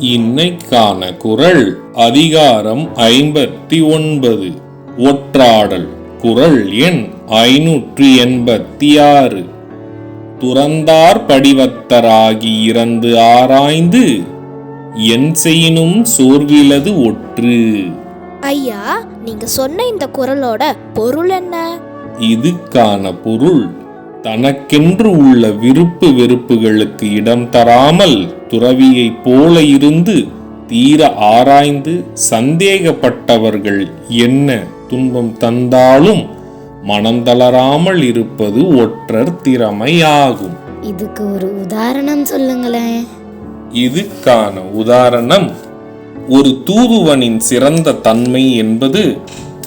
இன்னைக்கான குரல் அதிகாரம் ஐம்பத்தி ஒன்பது. ஒற்றாடல். குரல் எண் ஐநூற்றி எண்பத்தி ஆறு. துறந்தார் படிவத்தராகி இறந்து ஆராய்ந்து என் செய்யினும் சோர்விலது ஒற்று. ஐயா நீங்க சொன்ன இந்த குரலோட பொருள் என்ன? இதுக்கான பொருள் தனக்கென்று உள்ள விருப்பு வெறுப்புகளுக்கு இடம் தராமல் துறவியைப் போல இருந்து தீர ஆராய்ந்து சந்தேகப்பட்டவர்கள் என்ன துன்பம் தந்தாலும் மனம் தளராமல் இருப்பது ஒற்றர் திறமையாகும். இதுக்கு ஒரு உதாரணம் சொல்லுங்களேன். இதுக்கான உதாரணம் ஒரு தூதுவனின் சிறந்த தன்மை என்பது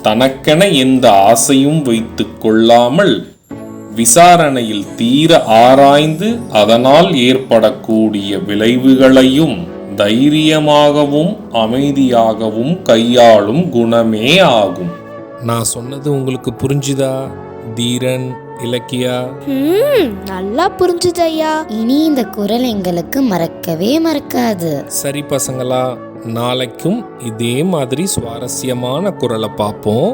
தனக்கென எந்த ஆசையும் வைத்துக் கொள்ளாமல் விசாரணையில் தீர ஆராய்ந்து அதனால் ஏற்படக்கூடிய விளைவுகளையும் தைரியமாகவும் அமைதியாகவும் கையாளும் குணமே ஆகும். நான் சொன்னது உங்களுக்கு புரிஞ்சுதா தீரன் இலக்கியா? ம் நல்லா புரிஞ்சுது ஐயா இனி இந்த குரல் எங்களுக்கு மறக்கவே மறக்காது. சரி பசங்களா நாளைக்கும் இதே மாதிரி சுவாரஸ்யமான குரலை பார்ப்போம்.